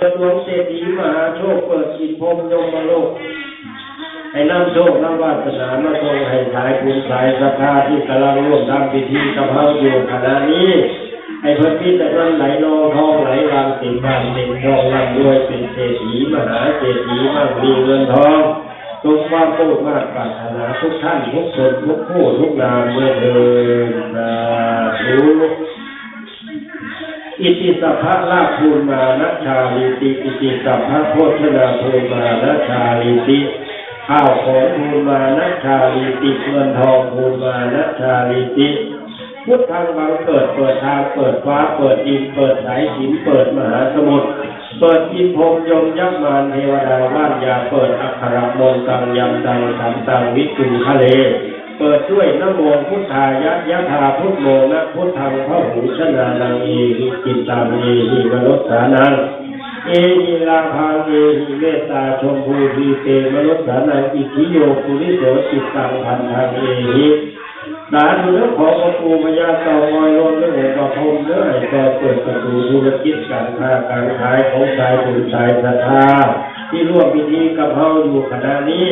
เปิดดวงเศรษฐีมหาโชคเปิดอิพรมยมโลกให้นำโชคนำวาสนามาทรงให้สายบุญสายศรัทธาที่กำลังร่วมทำพิธีกับเขาอยู่ขณะนี้ ให้เพิ่นพิจารณาไหลนองทองไหลรางติดบ้านติดทองร่ำรวยเป็นเศรษฐีมหาเศรษฐีมั่งมีเงินทองทุกความโกรธมากปรารถนาทุกท่านทุกคนทุกผู้ทุกนามเมื่อเดิน ติสัพพะลาภภูมิมานัชาลิติอิติสัพพะโพชนาภูมิมานัชาลิติข้าวของภูมิมานัชาลิติเงินทองภูมิมานัชาลิติ พุทธังบังเปิดเปิดทางเปิดฟ้าเปิดดินเปิดสายหินเปิดมหาสมุทรเปิดอินพรมยมยักษ์มารเทวดาว่านยาเปิดอัครมงตังยำตังสัมตังวิจุทะเล เปิดด้วยนโมพุทธายะยะธาพุทโมนะพุทธังพระหูชนานังเอหิจิตตังเอหิมนุษสานังเอหิลาภังเอหิเมตตาชมพูทีเตมนุษสานังอิทิโยปุริโสจิตตังพันธังเอหิสาธุเรื่องของพระปูพญาเต่างอยลงเรื่องของประพรมเรื่องไอ้ต่เปิดประตูธุรกิจการค้าการขายของสายบุญสายศรัทธาที่ร่วมพิธีกับเฮาอยู่ขณะนี้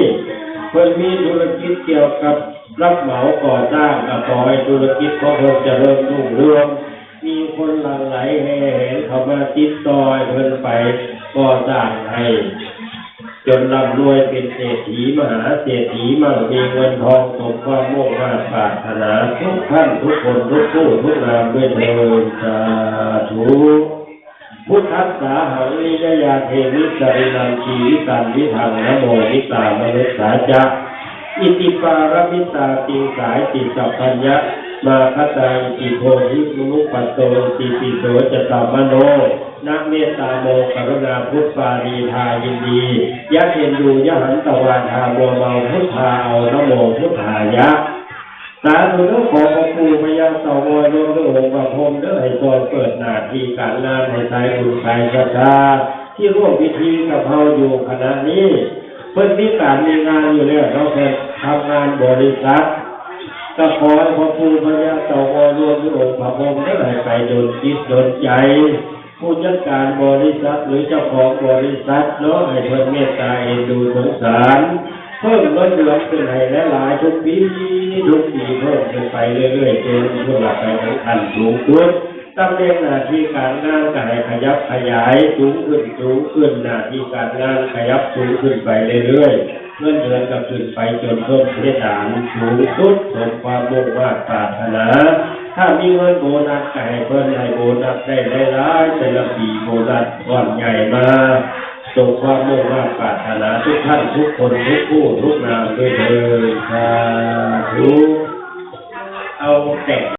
เพิ่นมีธุรกิจเกี่ยวกับ รับเหมาก่อสร้างกับขอให้ธุรกิจของเพิ่นเริญรุ่งเรืองมีคนหลั่งไหลแห่แหนเข้ามาติดต่อให้เพิ่นไปก่อสร้างให้ จนร่ำรวยเป็นเศรษฐีมหาเศรษฐีมั่งมีเงินทองสมความมุ่งมา่ปรารถนาทุกท่านทุกคนทุกผู้ทุกนามด้วยเถิดสาธุพุทธัสสาหังนิยยาเทวิสรินังชีวิตันวิทังนโมนิตามนุสสาจะ อิติปารมิตาติสายติสัพพัญญะมาคตาอิติโพหิมุปัตโตติปิโสจตามโนนัเมตตาโมกรุณาพุทธารีทายินดียะเยนดูยะหันตวาทาโมเมาพุทธาเอานโมพุทธายะสาธุเรื่องของปูพยาเต่างอยรวมด้วยองค์พระพรมเด้อให้ตอนเปิดหนาทีการงานให้สายบุญสายศรัทธาที่ร่วมพิธีกับเราอยู่ขณะนี้ เพิ่นมีการมีงานอยู่แล้วเราเคยทำงานบริษัทก็ขอให้พระครูพยาเต่างอยรวมด้วยองค์พระพรหมเด้อให้ไปโดนจิตโดนใจ ผู้จัดการบริษัทหรือเจ้าของบริษัทเนาะให้เพิ่นเมตตาเอ็นดูสงสารเพิ่มเงินเดือนขึ้นให้หลายๆทุกปีทุกปีเพิ่มขึ้นไปเรื่อยๆจนผู้หลักไปถึงขั้นสูงสุด ตำแหน่งหน้าที่การงานก็ให้ขยับขยายสูงขึ้นสูงขึ้นหน้าที่การงานขยับสูงขึ้นไปเรื่อยๆเงินเดือนก็ขึ้นไปจนเพิ่มเพดานสูงสุดสมความมุ่งมั่นปรารถนาถ้ามีเงินโบนัสไก็ให้เพิ่นให้โบนัสได้หลายๆแต่ละปีโบนัสก้อนใหญ่มาส่งความมุ่งมั่นปรารถนาทุกท่านทุกคนทุกผู้ทุกนามด้วยเถิดสาธุเอาแต่